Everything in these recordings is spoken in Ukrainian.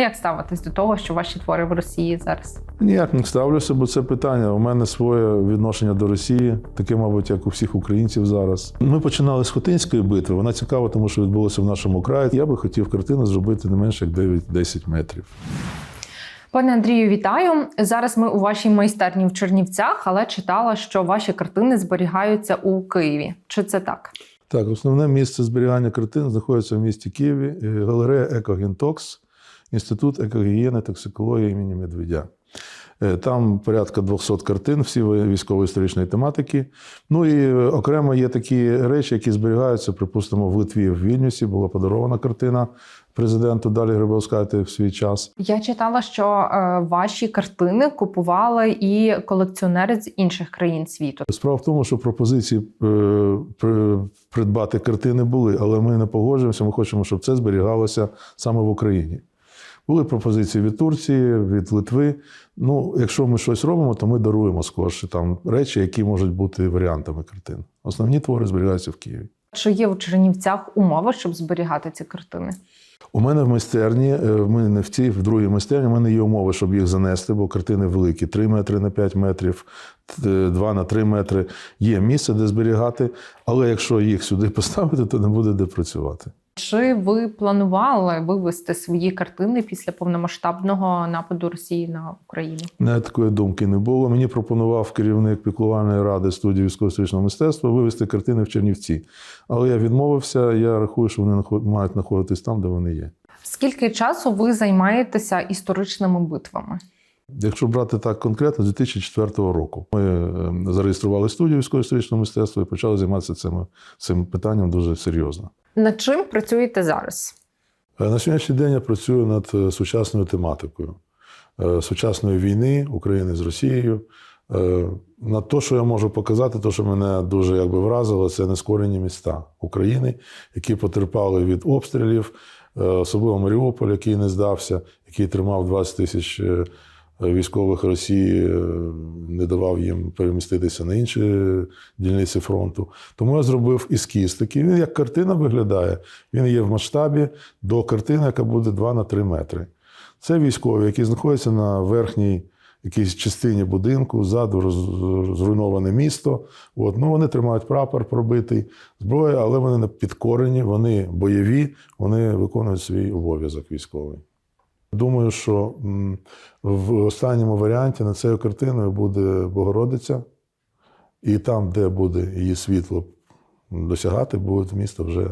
Як ставитись до того, що ваші твори в Росії зараз? Ніяк не ставлюся, бо це питання. У мене своє відношення до Росії, таке, мабуть, як у всіх українців зараз. Ми починали з Хотинської битви. Вона цікава, тому що відбулося в нашому краї. Я би хотів картину зробити не менше як 9-10 метрів. Пане Андрію, вітаю. Зараз ми у вашій майстерні в Чернівцях, але читала, що ваші картини зберігаються у Києві. Чи це так? Так, основне місце зберігання картин знаходиться в місті Києві. е, Галерея Екогентокс, Інститут екогігієни токсикології імені Медведя. Е, Там порядка 200 картин, всі військово-історичної тематики. Ну і е, окремо є такі речі, які зберігаються, припустимо, в Литві в Вільнюсі була подарована картина президенту Далі Грибовскайте в свій час. Я читала, що е, ваші картини купували і колекціонери з інших країн світу. Справа в тому, що пропозиції при- придбати картини були, але ми не погоджуємося. Ми хочемо, щоб це зберігалося саме в Україні. Були пропозиції від Турції, від Литви. Ну, якщо ми щось робимо, то ми даруємо скорше там речі, які можуть бути варіантами картин. Основні твори зберігаються в Києві. Чи є у Чернівцях умови, щоб зберігати ці картини? У мене в майстерні, е, в мене не в цій, в другій майстерні, у мене є умови, щоб їх занести, бо картини великі: 3 метри на 5 метрів, 2 на 3 метри. Є місце, де зберігати, але якщо їх сюди поставити, то не буде де працювати. Чи ви планували вивести свої картини після повномасштабного нападу Росії на Україну? Навіть такої думки не було. Мені пропонував керівник піклувальної ради студії військово-історичного мистецтва вивезти картини в Чернівці. Але я відмовився. Я рахую, що вони мають знаходитись там, де вони є. Скільки часу ви займаєтеся історичними битвами? Якщо брати так конкретно, з 2004 року ми е, зареєстрували студію військово-історичного мистецтва і почали займатися цим, цим питанням дуже серйозно. Над чим працюєте зараз? Е, На сьогоднішній день я працюю над е, сучасною тематикою е, сучасної війни України з Росією. На те, що я можу показати, те, що мене дуже якби вразило, це нескорені міста України, які потерпали від обстрілів, особливо Маріуполь, який не здався, який тримав 20 тисяч військових Росії, е, не давав їм переміститися на інші дільниці фронту. Тому я зробив ескіз такий. Він як картина виглядає. Він є в масштабі до картини, яка буде 2 на 3 метри. Це військові, які знаходяться на верхній якійсь частині будинку, ззаду зруйноване місто. От. Ну, вони тримають прапор пробитий, зброя, але вони не підкорені, вони бойові, вони виконують свій обов'язок військовий. Думаю, що в останньому варіанті над цією картиною буде Богородиця, і там, де буде її світло досягати, буде місто вже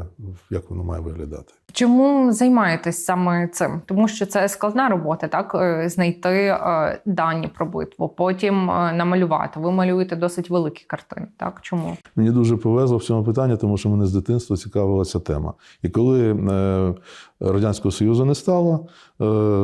як воно має виглядати. Чому займаєтесь саме цим? Тому що це складна робота, так Е, знайти е, дані про битву, потім е, намалювати. Ви малюєте досить великі картини. Так чому? Мені дуже повезло в цьому питанні, тому що мене з дитинства цікавила ця тема. І коли Радянського Союзу не стало,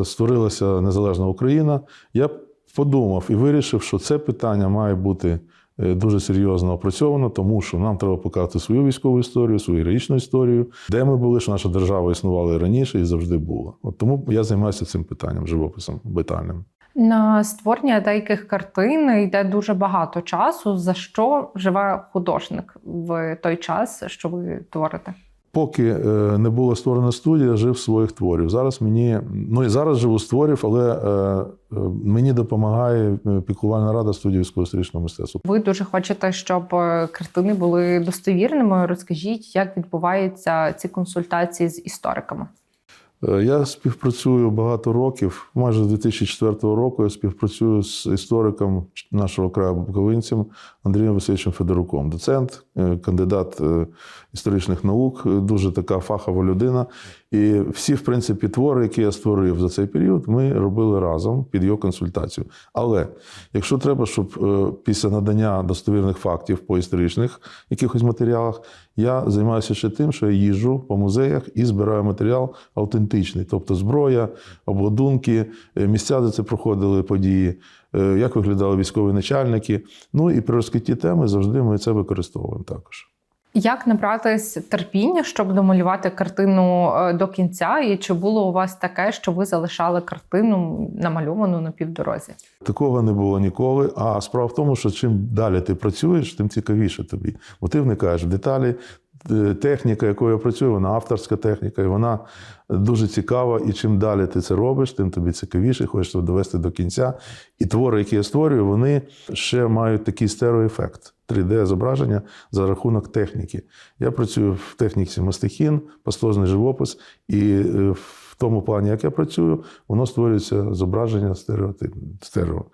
створилася незалежна Україна, я подумав і вирішив, що це питання має бути дуже серйозно опрацьовано, тому що нам треба показати свою військову історію, свою героїчну історію, де ми були, що наша держава існувала і раніше і завжди була. От тому я займаюся цим питанням, живописом битальним. На створення деяких картин йде дуже багато часу. За що живе художник в той час, що ви творите? Поки е, не була створена студія, жив своїх творів. Зараз мені, ну і зараз живу з творів, але е, е, мені допомагає піклувальна рада студії військово-історичного мистецтва. Ви дуже хочете, щоб картини були достовірними. Розкажіть, як відбуваються ці консультації з істориками? Е, Я співпрацюю багато років, майже з 2004 року. Я співпрацюю з істориком нашого краю буковинцем Андрієм Васильовичем Федоруком. Доцент, е, кандидат е, історичних наук, дуже така фахова людина. І всі, в принципі, твори, які я створив за цей період, ми робили разом під його консультацію. Але якщо треба, щоб е, після надання достовірних фактів по історичних якихось матеріалах, я займаюся ще тим, що я їжджу по музеях і збираю матеріал автентичний, тобто зброя, обладунки, е, місця, де це проходили події, е, як виглядали військові начальники. Ну і при розкритті теми завжди ми це використовуємо також. Як набратись терпіння, щоб домалювати картину е, до кінця? І чи було у вас таке, що ви залишали картину намальовану на півдорозі? Такого не було ніколи. А справа в тому, що чим далі ти працюєш, тим цікавіше тобі. Бо ти вникаєш в деталі, техніка, якою я працюю, вона авторська техніка, і вона дуже цікава. І чим далі ти це робиш, тим тобі цікавіше, хочеш це довести до кінця. І твори, які я створюю, вони ще мають такий стереоефект. 3D-зображення за рахунок техніки. Я працюю в техніці мастихін, пастозний живопис, і е, в тому плані, як я працюю, воно створюється зображення стереотип, стерео.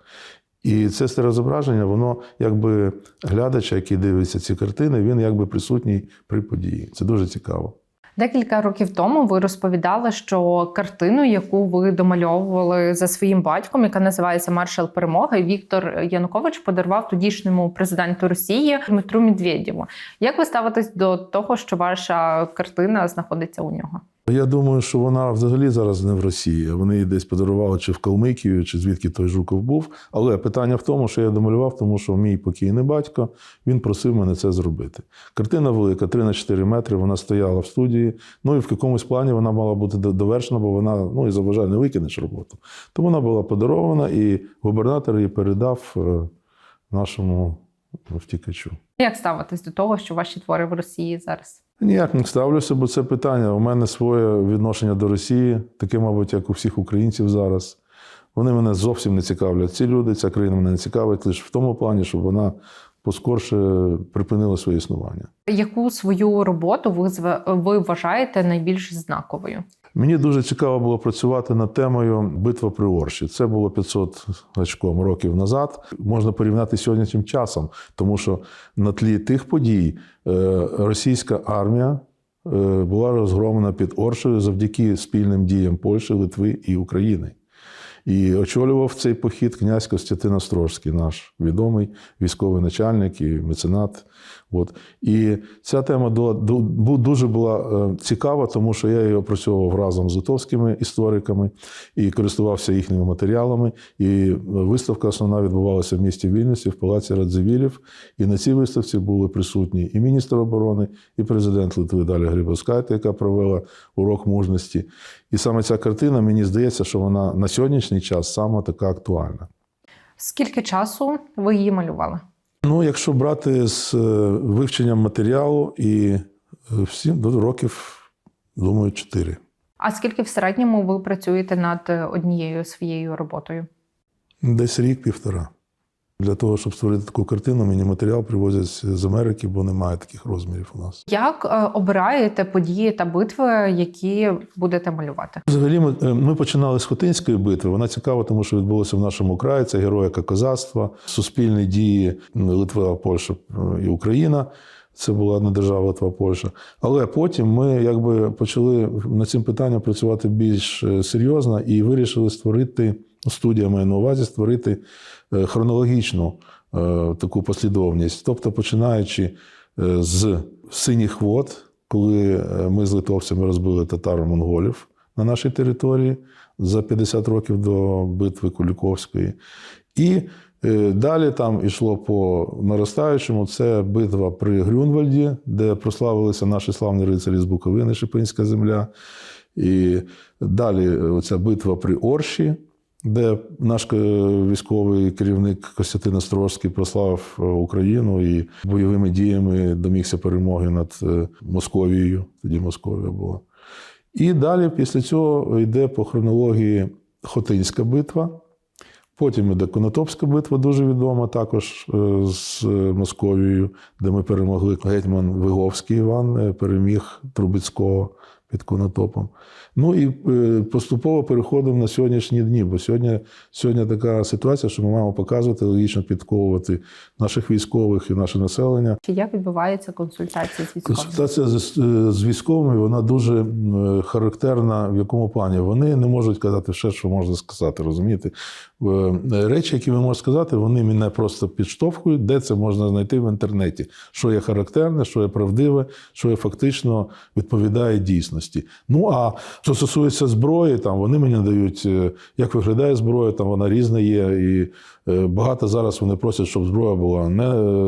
І це стереозображення, воно якби глядача, який дивиться ці картини, він якби присутній при події. Це дуже цікаво. Декілька років тому ви розповідали, що картину, яку ви домальовували за своїм батьком, яка називається Маршал Перемоги, Віктор Янукович подарував тодішньому президенту Росії Дмитру Медведєву. Як ви ставитесь до того, що ваша картина знаходиться у нього? Я думаю, що вона взагалі зараз не в Росії. Вони її десь подарували чи в Калмикію, чи звідки той Жуков був. Але питання в тому, що я домалював, тому що мій покійний батько він просив мене це зробити. Картина велика, 3 на 4 метри. Вона стояла в студії. Ну і в якомусь плані вона мала бути до- довершена, бо вона ну і за бажання не викинеш роботу. Тому вона була подарована, і губернатор її передав е, нашому втікачу. Як ставитесь до того, що ваші твори в Росії зараз? Ніяк не ставлюся, бо це питання. У мене своє відношення до Росії, таке, мабуть, як у всіх українців зараз. Вони мене зовсім не цікавлять. Ці люди, ця країна мене не цікавить лише в тому плані, щоб вона поскорше припинила своє існування. Яку свою роботу ви ви вважаєте найбільш знаковою? Мені дуже цікаво було працювати над темою битва при Орші. Це було 500 очком років назад. Можна порівняти з сьогоднішнім часом, тому що на тлі тих подій е, російська армія е, була розгромлена під Оршею завдяки спільним діям Польщі, Литви і України. І очолював цей похід князь Костянтин Острожський, наш відомий військовий начальник і меценат. От. І ця тема дуже була е, цікава, тому що я її опрацьовував разом з литовськими істориками і користувався їхніми матеріалами. І е, виставка основна відбувалася в місті Вільнюсі, в палаці Радзивілів. І на цій виставці були присутні і міністр оборони, і президент Литви Даля Грибовскайте, яка провела урок мужності. І саме ця картина, мені здається, що вона на сьогоднішній час саме така актуальна. Скільки часу ви її малювали? Ну, якщо брати з е, вивченням матеріалу і всім до років, думаю, чотири. А скільки в середньому ви працюєте над е, однією своєю роботою? Десь рік-півтора. Для того, щоб створити таку картину, мені матеріал привозять з Америки, бо немає таких розмірів у нас. Як е, обираєте події та битви, які будете малювати? Взагалі, ми, е, ми починали з Хотинської битви. Вона цікава, тому що відбулося в нашому краї. Це героїка козацтва, суспільні дії Литва, Польща е, і Україна. Це була одна держава Литва, Польща. Але потім ми якби почали над цим питанням працювати більш серйозно і вирішили створити студія має на увазі створити е, хронологічну е, таку послідовність. Тобто, починаючи е, з синіх вод, коли ми з литовцями розбили татаро-монголів на нашій території за 50 років до битви Куліковської. І далі там ішло по наростаючому. Це битва при Грюнвальді, де прославилися наші славні рицарі з Буковини, Шипинська земля. І далі оця битва при Орші, де наш військовий керівник Костянтин Острозький прославив е, Україну і бойовими діями домігся перемоги над е, Московією. Тоді Московія була. І далі після цього йде по хронології Хотинська битва. Потім іде Конотопська битва, дуже відома, також е, з Московією, де ми перемогли гетьман Виговський Іван, переміг Трубецького під Конотопом. Ну і е, поступово переходимо на сьогоднішні дні, бо сьогодні, сьогодні така ситуація, що ми маємо показувати, логічно підковувати наших військових і наше населення. Чи як відбувається консультація з військовими? Консультація з, е, з військовими вона дуже характерна. В якому плані вони не можуть казати все, що можна сказати. Розумієте, Е, речі, які ви можете сказати, вони мене просто підштовхують, де це можна знайти в інтернеті. Що є характерне, що є правдиве, що є фактично відповідає дійсності. Ну а що стосується зброї, там вони мені дають, е, як виглядає зброя, там вона різна є. І е, багато зараз вони просять, щоб зброя була не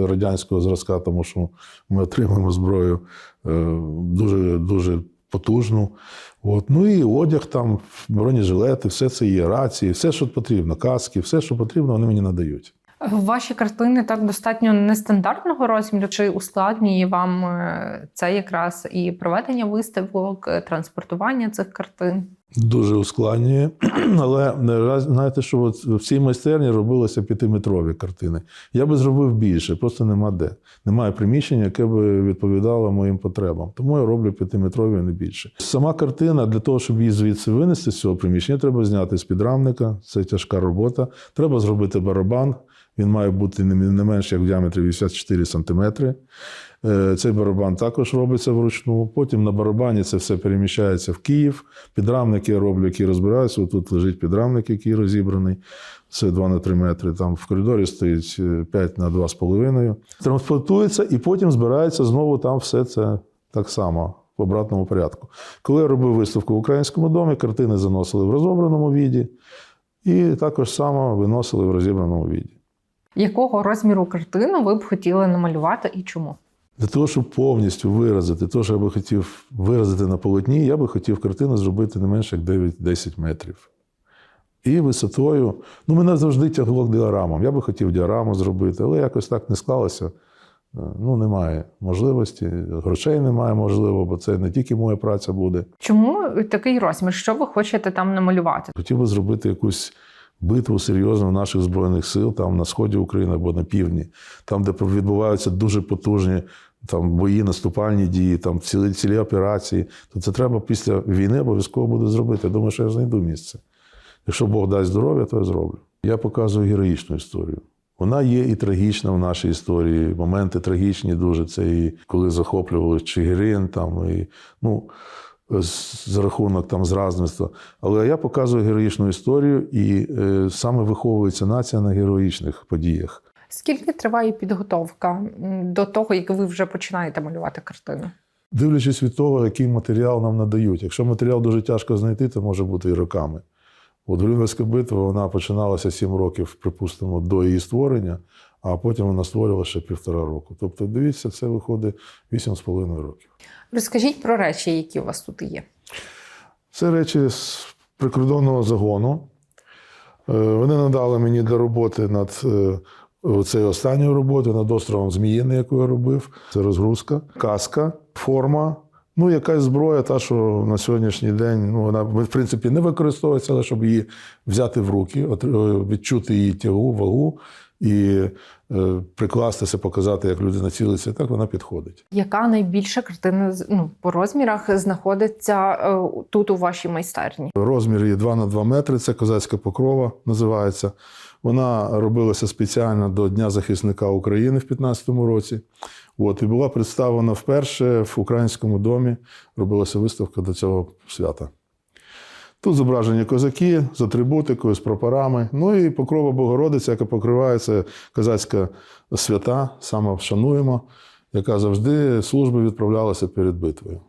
радянського зразка, тому що ми отримуємо зброю е, дуже дуже потужну. От. Ну і одяг, там, бронежилети, все це є, рації, все, що потрібно, каски, все, що потрібно, вони мені надають. Ваші картини так достатньо нестандартного розміру, чи ускладнює вам е, це якраз і проведення виставок, е, транспортування цих картин? Дуже ускладнює, але раз- знаєте, що от в цій майстерні робилися п'ятиметрові картини. Я би зробив більше, просто нема де. Немає приміщення, яке би відповідало моїм потребам. Тому я роблю п'ятиметрові, а не більше. Сама картина для того, щоб її звідси винести з цього приміщення, треба зняти з підрамника. Це тяжка робота. Треба зробити барабан. Він має бути не менше як в діаметрі 84 сантиметри. Е, Цей барабан також робиться вручну. Потім на барабані це все переміщається в Київ. Підрамники я роблю, які розбираються. Тут лежить підрамник, який розібраний. Це 2 на 3 метри. Там в коридорі стоїть е, 5 на 2,5. Транспортується і потім збирається знову там все це так само. В обратному порядку. Коли я робив виставку в українському домі, картини заносили в розобраному віді, і також само виносили в розібраному віді. Якого розміру картину ви б хотіли намалювати і чому? Для того, щоб повністю виразити те, що я би хотів виразити на полотні, я би хотів картину зробити не менше як 9-10 метрів. І висотою, ну, мене завжди тягло к діарамам. Я би хотів діараму зробити, але якось так не склалося. Е, Ну, немає можливості, грошей немає, можливо, бо це не тільки моя праця буде. Чому такий розмір? Що ви хочете там намалювати? Хотів би зробити якусь битву серйозну наших збройних сил там на сході України або на півдні, там, де відбуваються дуже потужні там бої, наступальні дії, там цілі, цілі операції. То це треба після війни обов'язково буде зробити. Я думаю, що я знайду місце. Якщо Бог дасть здоров'я, то я зроблю. Я показую героїчну історію. Вона є і трагічна в нашій історії. Моменти трагічні дуже. Це і коли захоплювали Чигирин, там і ну за рахунок там зразництва. Але я показую героїчну історію, і е, саме виховується нація на героїчних подіях. Скільки триває підготовка до того, як ви вже починаєте малювати картину? Дивлячись від того, який матеріал нам надають. Якщо матеріал дуже тяжко знайти, то може бути і роками. От Голівська битва вона починалася 7 років, припустимо, до її створення, а потім вона створювала ще півтора року. Тобто, дивіться, це виходить 8,5 років. Розкажіть про речі, які у вас тут є. Це речі з прикордонного загону. Е, Вони надали мені для роботи над е, цією останньою роботою, над островом Зміїний, яку я робив. Це розгрузка, каска, форма. Ну, якась зброя, та, що на сьогоднішній день ну, вона, в принципі, не використовується, але щоб її взяти в руки, е, відчути її тягу, вагу і е, прикластися, показати, як людина цілиться, так вона підходить. Яка найбільша картина ну, по розмірах знаходиться е, тут у вашій майстерні? Розмір її 2 на 2 метри, це козацька покрова називається. Вона робилася спеціально до Дня захисника України в 2015 році. От, і була представлена вперше в українському домі. Робилася виставка до цього свята. Тут зображені козаки з атрибутикою, з прапорами. Ну і покрова Богородиця, яка покривається козацька свята, саме вшануємо, яка завжди служби відправлялася перед битвою.